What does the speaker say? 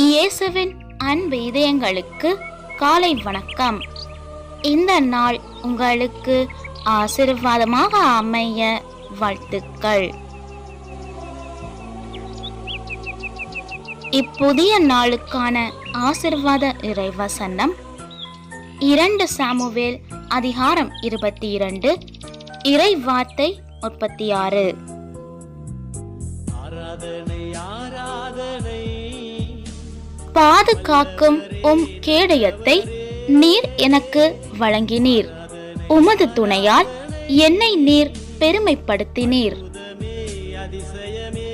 இயேசுவின் அன்பு இதயங்களுக்கு காலை வணக்கம். இந்த நாள் உங்களுக்கு ஆசீர்வாதமாக அமைய வாழ்த்துக்கள். இப்புதிய நாளுக்கான ஆசிர்வாத இறைவசனம் இரண்டு சாமுவேல் அதிகாரம் இருபத்தி இரண்டு இறை வார்த்தை முப்பத்தி ஆறு ஆராதனை. பாதுகாக்கும் உம் கேடயத்தை நீர் எனக்கு வழங்கினீர். உமது துணையால் என்னை நீர் பெருமைப்படுத்தினீர். அதிசயமே